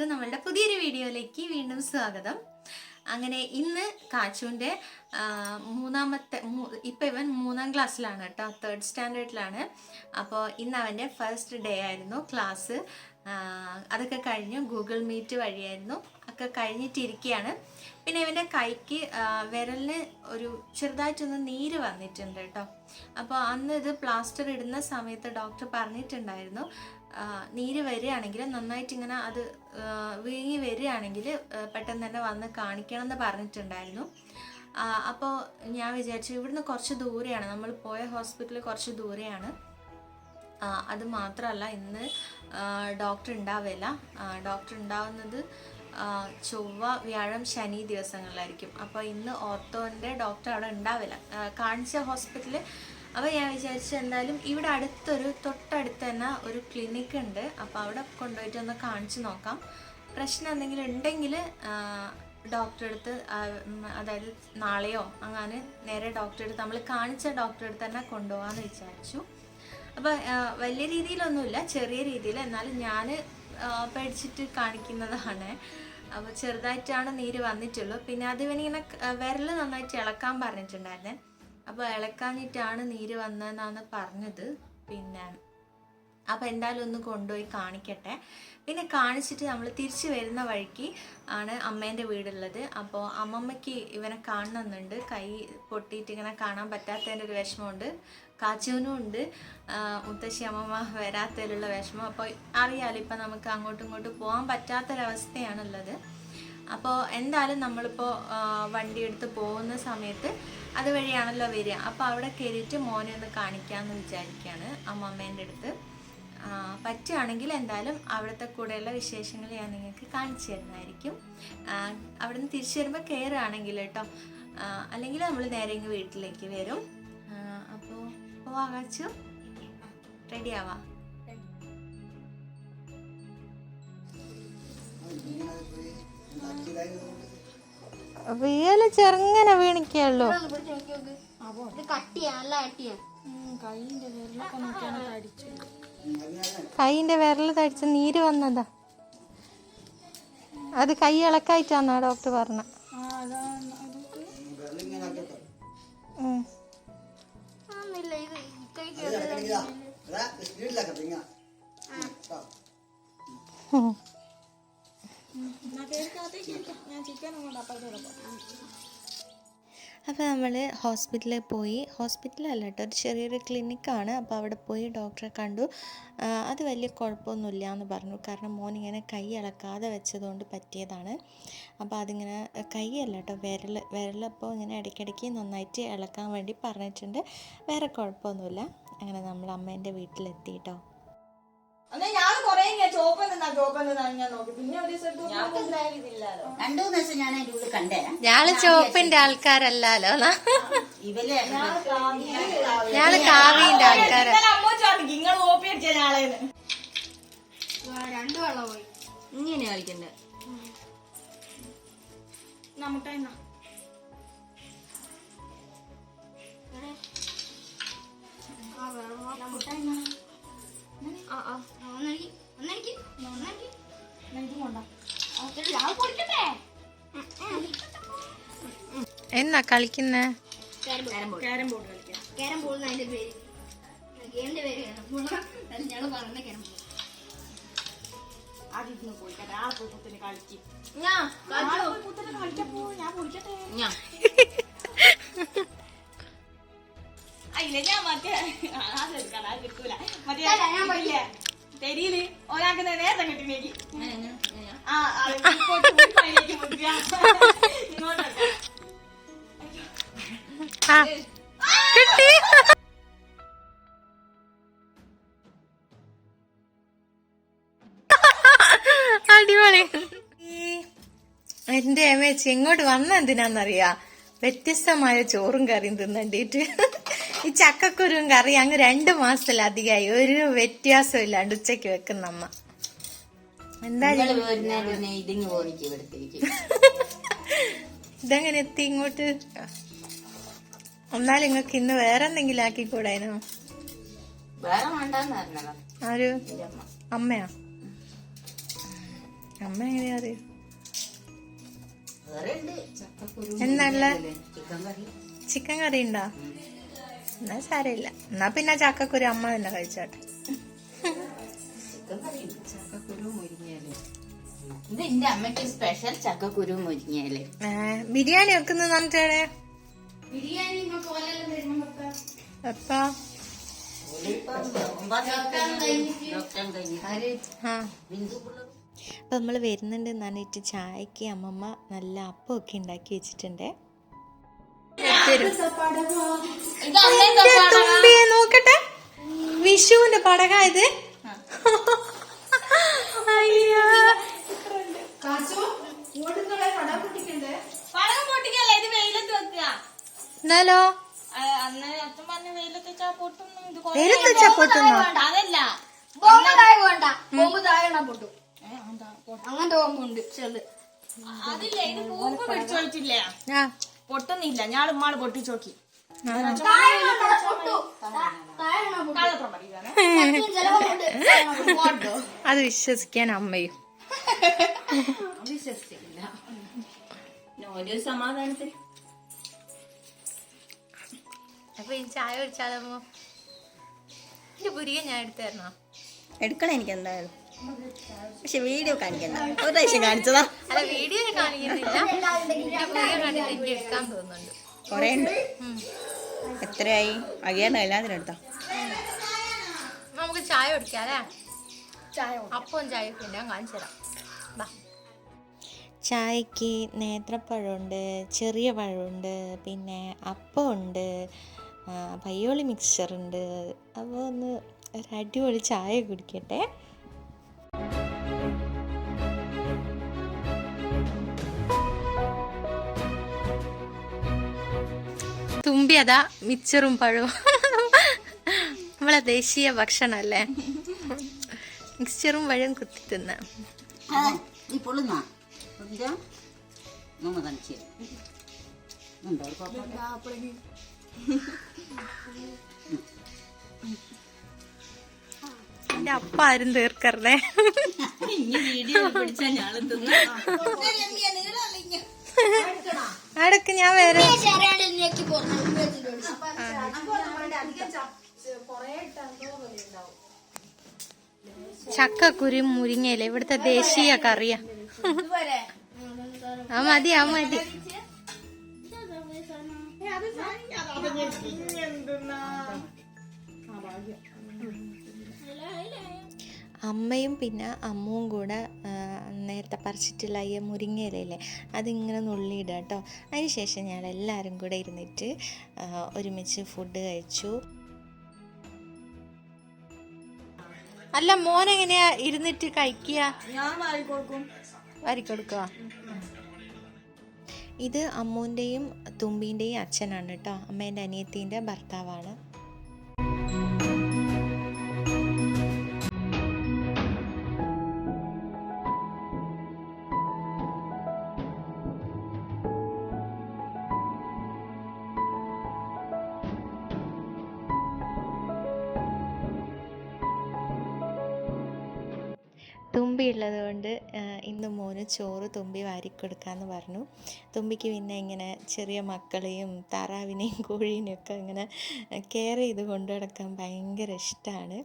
എല്ലാവർക്കും നമ്മളുടെ പുതിയൊരു വീഡിയോയിലേക്ക് വീണ്ടും സ്വാഗതം. അങ്ങനെ ഇന്ന് കാച്ചുവിന്റെ മൂന്നാമത്തെ ഇപ്പം ഇവൻ മൂന്നാം ക്ലാസ്സിലാണ് കേട്ടോ തേർഡ് സ്റ്റാൻഡേർഡിലാണ് അപ്പോൾ ഇന്ന് അവന്റെ ഫസ്റ്റ് ഡേ ആയിരുന്നു ക്ലാസ് അതൊക്കെ കഴിഞ്ഞു ഗൂഗിൾ മീറ്റ് വഴിയായിരുന്നു. ഒക്കെ കഴിഞ്ഞിട്ടിരിക്കുകയാണ്. പിന്നെ ഇവന്റെ കൈക്ക് വിരലിന് ഒരു ചെറുതായിട്ടൊന്ന് നീര് വന്നിട്ടുണ്ട് കേട്ടോ. അപ്പോൾ അന്ന് ഇത് പ്ലാസ്റ്റർ ഇടുന്ന സമയത്ത് ഡോക്ടർ പറഞ്ഞിട്ടുണ്ടായിരുന്നു നീര് വരികയാണെങ്കിൽ നന്നായിട്ട് ഇങ്ങനെ അത് വീങ്ങി വരികയാണെങ്കിൽ പെട്ടെന്ന് തന്നെ വന്ന് കാണിക്കണം എന്ന് പറഞ്ഞിട്ടുണ്ടായിരുന്നു അപ്പോൾ ഞാൻ വിചാരിച്ചു ഇവിടുന്ന് കുറച്ച് ദൂരെയാണ്. നമ്മൾ പോയ ഹോസ്പിറ്റൽ കുറച്ച് ദൂരെയാണ്. അത് മാത്രമല്ല ഇന്ന് ഡോക്ടർ ഉണ്ടാവില്ല. ഡോക്ടർ ഉണ്ടാവുന്നത് ചൊവ്വ വ്യാഴം ശനി ദിവസങ്ങളിലായിരിക്കും. അപ്പോൾ ഇന്ന് ഓർത്തോന്റെ ഡോക്ടർ അവിടെ ഉണ്ടാവില്ല. കാണിച്ച ഹോസ്പിറ്റലിൽ അപ്പോൾ ഞാൻ വിചാരിച്ചു എന്തായാലും ഇവിടെ അടുത്തൊരു തൊട്ടടുത്ത് തന്നെ ഒരു ക്ലിനിക്ക് ഉണ്ട്. അപ്പോൾ അവിടെ കൊണ്ടുപോയിട്ട് ഒന്ന് കാണിച്ചു നോക്കാം. പ്രശ്നം എന്തെങ്കിലും ഉണ്ടെങ്കിൽ ഡോക്ടറെ അടുത്ത് അതായത് നാളെയോ അങ്ങനെ നേരെ ഡോക്ടറെ അടുത്ത് നമ്മൾ കാണിച്ച ഡോക്ടറെ അടുത്ത് തന്നെ കൊണ്ടുപോകാമെന്ന് വിചാരിച്ചു. അപ്പോൾ വലിയ രീതിയിലൊന്നുമില്ല ചെറിയ രീതിയിൽ. എന്നാലും ഞാൻ പേടിച്ചിട്ട് കാണിക്കുന്നതാണ്. അപ്പോൾ ചെറുതായിട്ടാണ് നീര് വന്നിട്ടുള്ളൂ. പിന്നെ അത് ഇവനിങ്ങനെ വിരൽ നന്നായിട്ട് ഇളക്കാൻ പറഞ്ഞിട്ടുണ്ടായിരുന്നേ. അപ്പോൾ ഇളക്കാഞ്ഞിട്ടാണ് നീര് വന്നതെന്നാണ് പറഞ്ഞത്. പിന്നെ അപ്പോൾ എന്തായാലും ഒന്ന് കൊണ്ടുപോയി കാണിക്കട്ടെ. പിന്നെ കാണിച്ചിട്ട് നമ്മൾ തിരിച്ചു വരുന്ന വഴിക്ക് ആണ് അമ്മേന്റെ വീടുള്ളത്. അപ്പോൾ അമ്മമ്മയ്ക്ക് ഇവനെ കാണണമെന്നുണ്ട് കൈ പൊട്ടിയിട്ട് ഇങ്ങനെ കാണാൻ പറ്റാത്തതിന്റെ ഒരു വിഷമമുണ്ട്. കാച്ചുവിനും ഉണ്ട്. മുത്തശ്ശി അമ്മമ്മ വരാത്തതിലുള്ള വിഷമം. അപ്പോൾ അറിയാലോ ഇപ്പം നമുക്ക് അങ്ങോട്ടും ഇങ്ങോട്ടും പോകാൻ പറ്റാത്തൊരവസ്ഥയാണുള്ളത്. അപ്പോൾ എന്തായാലും നമ്മളിപ്പോൾ വണ്ടി എടുത്ത് പോകുന്ന സമയത്ത് അതുവഴിയാണല്ലോ വരിക. അപ്പോൾ അവിടെ കയറിയിട്ട് മോനെ ഒന്ന് കാണിക്കാമെന്ന് വിചാരിക്കുകയാണ് അമ്മമ്മേന്റെ അടുത്ത്. പറ്റുകയാണെങ്കിൽ എന്തായാലും അവിടുത്തെ കൂടെയുള്ള വിശേഷങ്ങൾ ഞാൻ നിങ്ങൾക്ക് കാണിച്ചു തരുന്നതായിരിക്കും. അവിടുന്ന് തിരിച്ചു വരുമ്പോൾ കയറുകയാണെങ്കിൽ കേട്ടോ അല്ലെങ്കിൽ നമ്മൾ നേരെ ഇങ്ങ് വീട്ടിലേക്ക് വരും. പോവാച്ചു റെഡി ആവാ വീൽ ചെറുങ്ങനെ വീണിക്കുള്ളൂ കൈന്റെ വിരൽ വിരൽ തടിച്ച് നീര് വന്നതാ. അത് കൈ ഇളക്കായിട്ടാന്നാ ഡോക്ടർ പറഞ്ഞ. കൈക്ക് അപ്പോൾ നമ്മൾ ഹോസ്പിറ്റലിൽ പോയി. ഹോസ്പിറ്റലല്ല കേട്ടോ ഒരു ചെറിയൊരു ക്ലിനിക്കാണ്. അപ്പോൾ അവിടെ പോയി ഡോക്ടറെ കണ്ടു. അത് വലിയ കുഴപ്പമൊന്നുമില്ല എന്ന് പറഞ്ഞു. കാരണം മോൻ ഇങ്ങനെ കൈ ഇളക്കാതെ വെച്ചതുകൊണ്ട് പറ്റിയതാണ്. അപ്പോൾ അതിങ്ങനെ കൈയല്ല കേട്ടോ വിരൽ വിരലപ്പോൾ ഇങ്ങനെ ഇടയ്ക്കിടയ്ക്ക് നന്നായിട്ട് ഇളക്കാൻ വേണ്ടി പറഞ്ഞിട്ടുണ്ട്. വേറെ കുഴപ്പമൊന്നുമില്ല. അങ്ങനെ നമ്മൾ അമ്മേന്റെ വീട്ടിലെത്തി കേട്ടോ അന്നേ ഞാൻ കൊറേ ഇങ്ങനെ ചോപ്പ് നിന്നാ ചോപ്പ് നിന്നാ ഞാൻ നോക്കി. പിന്നെ ഒരു ദിവസം ഞാൾ ചോപ്പിന്റെ ആൾക്കാരല്ലോ ഇവൽ ഞാൾ കാവിന്റെ ആൾക്കാരാ. ഇന്നലെ അമ്മൂച്ച് പറഞ്ഞു നിങ്ങൾ കോപ്പി അടിച്ച ഞാളേന്ന്. രണ്ടു വെള്ളം പോയി. ഇങ്ങനെ കളിക്കണ്ടേ? നമ്മുടെ കുടിക്കട്ടെ കളിക്കുന്നേ? അയില്ല ഞാൻ ഞാൻ തെരിയിൽ ഒരാൾക്ക് നേരത്തെ കിട്ടിലേക്ക് ആ കിട്ടി. അടിപൊളി. എന്റെ അമ്മേച്ചി ഇങ്ങോട്ട് വന്ന എന്തിനാന്നറിയാ? വ്യത്യസ്തമായ ചോറും കറിയും തിന്നണ്ടിട്ട്. ഈ ചക്കക്കുരുവും കറി അങ്ങ് രണ്ടു മാസത്തിലധികമായി. ഒരു വ്യത്യാസം ഇല്ലാണ്ട് ഉച്ചയ്ക്ക് വെക്കുന്ന അമ്മ. എന്താ ഇതെങ്ങനെ എത്തി ഇങ്ങോട്ട്? എന്നാലും നിങ്ങൾക്ക് ഇന്ന് വേറെ എന്തെങ്കിലും ആക്കി കൂടായിരുന്നോ വേറെ വേണ്ടെന്ന് പറഞ്ഞതാ. ആര്? അമ്മയാ? അമ്മ എങ്ങനെയാ അറിയാം? എന്നല്ല ചിക്കൻ കറി. ഉണ്ടോ? എന്നാ സാരമില്ല. എന്നാ പിന്നെ ചക്കക്കുരു അമ്മ തന്നെ കഴിച്ചോട്ടെ. ബിരിയാണി വെക്കുന്നത് പറഞ്ഞിട്ടേ ബിരിയാണി. എപ്പാ ആ അപ്പം നമ്മൾ വരുന്നുണ്ട് നന്നായിട്ട് ചായക്ക് അമ്മമ്മ നല്ല അപ്പം ഒക്കെ ഉണ്ടാക്കി വെച്ചിട്ടുണ്ട്. തുമ്പിയെ നോക്കട്ടെ. വിഷുവിന്റെ പടക ഇത്. അയ്യോ. പടകം പൊട്ടിക്കല്ലേ? ഇത് വെയിലത്ത് വെക്കുക. എന്നാലോ? ആ, അന്ന് അച്ഛൻ പറഞ്ഞ വെയിലത്ത് വെച്ചാ പൊട്ടുന്നു. ഇത് കൊറേ- വെയിലത്ത് വെച്ചാ പൊട്ടുന്നോ? അതല്ല. ബോംബ് താഴെ വേണ്ട. ബോംബ് താഴെ ഇടാൻ പൊട്ടും. ഏ, അതാ, പൊട്ട- അങ്ങനത്തെ ബോംബുണ്ട് ചെറുത്. അതില്ലേ ഇത് പൂമ്പ് പിടിച്ചു വെച്ചില്ലേ ആ. പൊട്ടുന്നില്ല. ഞാൻ ഉമ്മാൾ പൊട്ടിച്ചു നോക്കി. താഴെ വേണ്ട, പൊട്ടും. താ- താഴെ ഇടാൻ പൊട്ടും. കള്ളത്രം പറയുകയാണ് മറ്റും ചിലവുണ്ട്. താഴെ ഇടാൻ പൊട്ടും. അത് വിശ്വസിക്കാൻ അമ്മയും. വിശ്വസിക്കില്ല ഒരു സമാധാനത്തിന് അപ്പൊ ഈ ചായ കുടിച്ചാലോ? എന്റെ പുരിക ഞാൻ എടുത്തു തരണോ? എടുക്കണം എനിക്ക് എന്തായാലും. പക്ഷെ വീഡിയോ കാണിക്കണ്ട. ഒരു പ്രാവശ്യം കാണിച്ചതാ. അല്ല വീഡിയോ കാണിക്കുന്നില്ല. എടുക്കാൻ തോന്നുന്നുണ്ട്. കൊറേ ഉണ്ട്. എത്രയായി? എല്ലാത്തിനും നമുക്ക് ചായ കുടിക്കാം അല്ലേ? ചായ അപ്പം ചായ ഞാൻ കാണിച്ചു തരാം. ബാ. ചായക്ക് നേന്ത്രപ്പഴമുണ്ട് ചെറിയ പഴമുണ്ട് പിന്നെ അപ്പമുണ്ട് പയ്യോളി മിക്സ്ചറുണ്ട് അപ്പോൾ ഒന്ന് ഒരു അടിപൊളി ചായ കുടിക്കട്ടെ. തുമ്പി അതാ മിച്ചറും പഴവും. നമ്മളെ ദേശീയ ഭക്ഷണല്ലേ? മിക്സ്ചറും പഴവും കുത്തി തിന്ന. നീ എന്റെ അപ്പ ആരും തീർക്കറേ അടക്ക് ഞാൻ വേറെ. ചക്കക്കുരു മുരിങ്ങയില ഇവിടുത്തെ ദേശീയ കറിയാ. ആ മതി ആ മതി. അമ്മയും പിന്നെ അമ്മുവും കൂടെ നേരത്തെ പറിച്ചിട്ടുള്ള ഈ മുരിങ്ങയിലയില്ലേ അതിങ്ങനെ നുള്ളിയിടുക കേട്ടോ. അതിനുശേഷം ഞങ്ങൾ എല്ലാവരും കൂടെ ഇരുന്നിട്ട് ഒരുമിച്ച് ഫുഡ് കഴിച്ചു. അല്ല മോനെങ്ങനെയാ ഇരുന്നിട്ട് കഴിക്കുക? ഞാൻ മാറി കൊടുക്കും. വാരി കൊടുക്കുക ഇത് അമ്മൂന്റെയും തുമ്പീന്റെയും അച്ഛനാണ് കേട്ടോ. അമ്മേന്റെ അനിയത്തീന്റെ ഭർത്താവാണ്. തുമ്പി ഉള്ളത് കൊണ്ട് ഇന്ന് മോന് ചോറ് തുമ്പി വാരിക്കൊടുക്കാമെന്ന് പറഞ്ഞു. തുമ്പിക്ക് പിന്നെ ഇങ്ങനെ ചെറിയ മക്കളെയും താറാവിനെയും കോഴീനെയും ഒക്കെ ഇങ്ങനെ കെയർ ചെയ്ത് കൊണ്ടു നടക്കാൻ ഭയങ്കര ഇഷ്ടമാണ്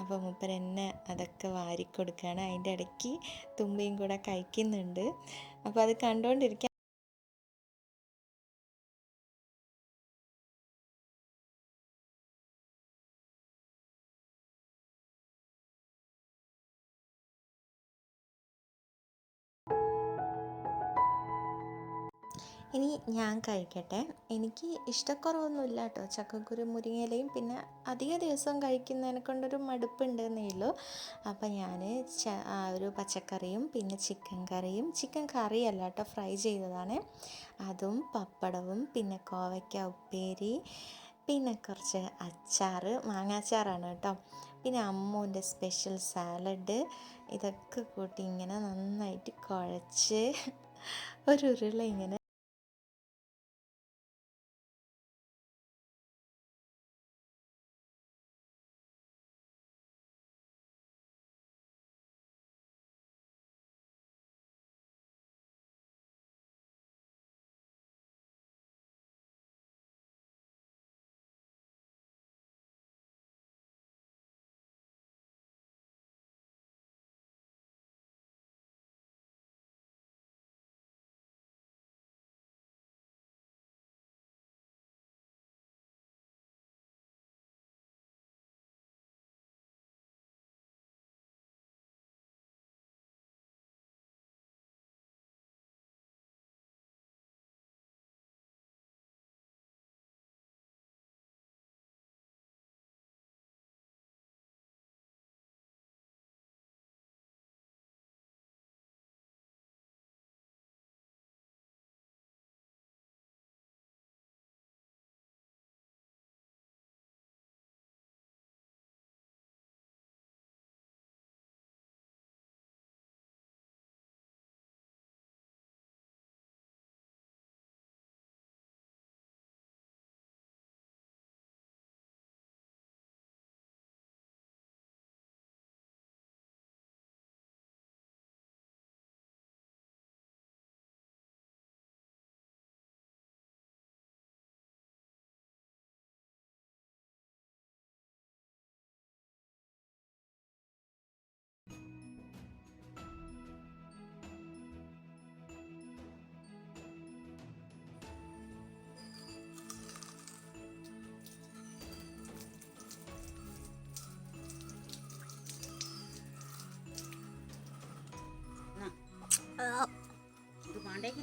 അപ്പോൾ മൂപ്പർ എന്നെ അതൊക്കെ വാരിക്കൊടുക്കുകയാണ് അതിന്റെ ഇടയ്ക്ക് തുമ്പിയും കൂടെ കഴിക്കുന്നുണ്ട്. അപ്പോൾ അത് കണ്ടുകൊണ്ടിരിക്കാൻ ഇനി ഞാൻ കഴിക്കട്ടെ. എനിക്ക് ഇഷ്ടക്കുറവൊന്നുമില്ല കേട്ടോ ചക്കക്കുരു മുരിങ്ങയിലയും പിന്നെ അധിക ദിവസം കഴിക്കുന്നതിനെ കൊണ്ടൊരു മടുപ്പുണ്ടെന്നേ ഉള്ളൂ. അപ്പോൾ ഞാൻ ഒരു പച്ചക്കറിയും പിന്നെ ചിക്കൻ കറിയും ചിക്കൻ കറിയല്ല കേട്ടോ ഫ്രൈ ചെയ്തതാണ്. അതും പപ്പടവും പിന്നെ കോവയ്ക്ക ഉപ്പേരി പിന്നെ കുറച്ച് അച്ചാർ മാങ്ങാച്ചാറാണ് കേട്ടോ. പിന്നെ അമ്മൂന്റെ സ്പെഷ്യൽ സാലഡ്. ഇതൊക്കെ കൂട്ടി ഇങ്ങനെ നന്നായിട്ട് കുഴച്ച് ഒരു ഉരുള ഇങ്ങനെ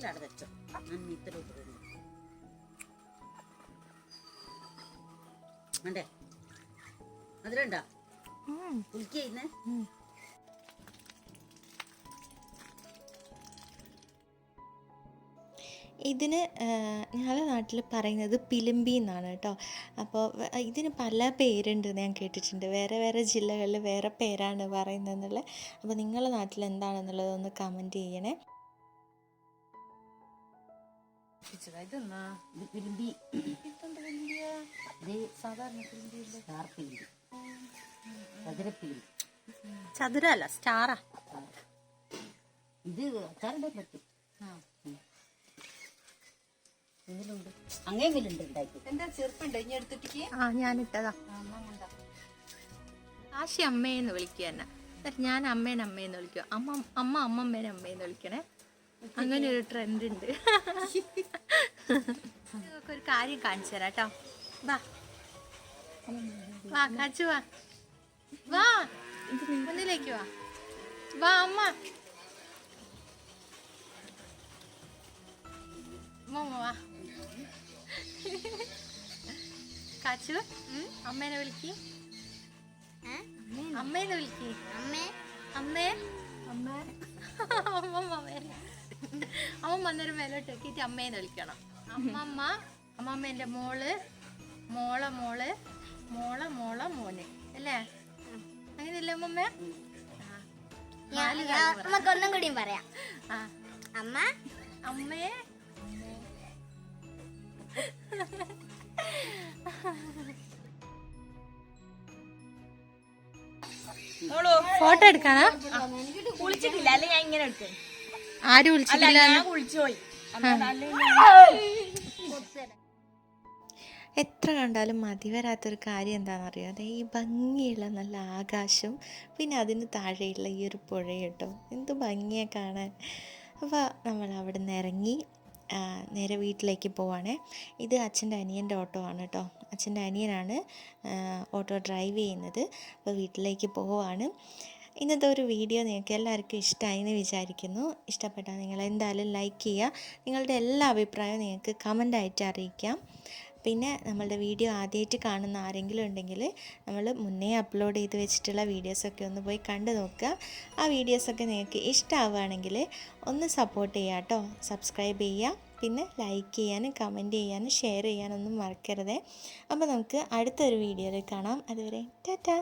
അവിടെ വെച്ചോ ഞാൻ ഇത്ര ഇട്ടിട്ടുണ്ട് വേണ്ടേ? അതിലുണ്ടോ കുളിക്കുന്നേ ഇതിന് ഞങ്ങളുടെ നാട്ടിൽ പറയുന്നത് പിലിമ്പി എന്നാണ് കേട്ടോ. അപ്പോൾ ഇതിന് പല പേരുണ്ട് ഞാൻ കേട്ടിട്ടുണ്ട്. വേറെ വേറെ ജില്ലകളിൽ വേറെ പേരാണ് പറയുന്നത് എന്നുള്ളത് അപ്പോൾ നിങ്ങളുടെ നാട്ടിൽ എന്താണെന്നുള്ളത് ഒന്ന് കമന്റ് ചെയ്യണേ. ഇതെന്നാ ഇത് ഇത് സാധാരണ പിലിമ്പി ചതുരപ്പിലിമ്പി ചതുരല്ല സ്റ്റാറാ ഇത് അച്ചാറിന്റെ പറ്റും. ഇതിലുണ്ട് അങ്ങനെങ്കിലുണ്ട് ഉണ്ടാക്കി? എന്താ ചെറുപ്പുണ്ടോ? ഇനി എടുത്തിട്ട് ആ ഞാനിട്ടതാ. കാശി അമ്മയെന്ന് വിളിക്കുക തന്നെ എന്നിട്ട് ഞാൻ അമ്മേനെ അമ്മയെന്ന് വിളിക്കുക അമ്മ അമ്മ അമ്മമ്മേനെ അമ്മയെന്ന് വിളിക്കണേ. അങ്ങനെ ഒരു ട്രെൻഡ് ഉണ്ട്. നിങ്ങൾക്ക് ഒരു കാര്യം കാണിച്ചു തരാം കേട്ടോ. വാ. വാ കാച്ചു വാ. വാ. ഒന്നിലേക്ക് വാ. വാ അമ്മ. മോമ വാ. കാച്ചു അമ്മേനെ വിളിക്ക്. അമ്മേനെ വിളിക്ക്. അമ്മേ. അമ്മേ. അമ്മ. അമ്മേനെ മേലെ അമ്മ വന്നൊരു മേലോട്ടേക്കിട്ട് അമ്മേനെ വിളിക്കണം. അമ്മമ്മ അമ്മമ്മ എന്റെ മോൾ മോളെ മോൾ മോളെ മോളെ മോന്. അല്ലേ? അങ്ങനെയല്ലേ അമ്മമ്മ. നമുക്ക് ഒന്നും കൂടി പറയാം. അമ്മ? അമ്മേ? ഫോട്ടോ എടുക്കാനാ? കുളിച്ചിട്ടില്ല. അല്ലെ ഞാൻ ഇങ്ങനെ എടുക്കും ആരും വിളിച്ചില്ല ഞാൻ കുളിച്ചു പോയി. എത്ര കണ്ടാലും മതി വരാത്തൊരു കാര്യം എന്താണെന്നറിയോ? അതെ ഈ ഭംഗിയുള്ള നല്ല ആകാശം പിന്നെ അതിന് താഴെയുള്ള ഈ ഒരു പുഴ കേട്ടോ. എന്ത് ഭംഗിയാണ് കാണാൻ. അപ്പോൾ നമ്മൾ അവിടെ നിന്ന് ഇറങ്ങി നേരെ വീട്ടിലേക്ക് പോവാണേ. ഇത് അച്ഛന്റെ അനിയന്റെ ഓട്ടോ ആണ് കേട്ടോ. അച്ഛന്റെ അനിയനാണ് ഓട്ടോ ഡ്രൈവ് ചെയ്യുന്നത്. അപ്പോൾ വീട്ടിലേക്ക് പോവാണ്. ഇന്നത്തെ ഒരു വീഡിയോ നിങ്ങൾക്ക് എല്ലാവർക്കും ഇഷ്ടമായി എന്ന് വിചാരിക്കുന്നു. ഇഷ്ടപ്പെട്ടാൽ നിങ്ങൾ എന്തായാലും ലൈക്ക് ചെയ്യുക. നിങ്ങളുടെ എല്ലാ അഭിപ്രായവും നിങ്ങൾക്ക് കമന്റായിട്ട് അറിയിക്കാം. പിന്നെ നമ്മളുടെ വീഡിയോ ആദ്യമായിട്ട് കാണുന്ന ആരെങ്കിലും ഉണ്ടെങ്കിൽ നമ്മൾ മുന്നേ അപ്ലോഡ് ചെയ്ത് വെച്ചിട്ടുള്ള വീഡിയോസൊക്കെ ഒന്ന് പോയി കണ്ടു നോക്കുക. ആ വീഡിയോസൊക്കെ നിങ്ങൾക്ക് ഇഷ്ടമാവുകയാണെങ്കിൽ ഒന്ന് സപ്പോർട്ട് ചെയ്യുക കേട്ടോ സബ്സ്ക്രൈബ് ചെയ്യുക. പിന്നെ ലൈക്ക് ചെയ്യാനും കമന്റ് ചെയ്യാനും ഷെയർ ചെയ്യാനൊന്നും മറക്കരുത്. അപ്പോൾ നമുക്ക് അടുത്തൊരു വീഡിയോയിൽ കാണാം. അതുവരെ ടാറ്റാ.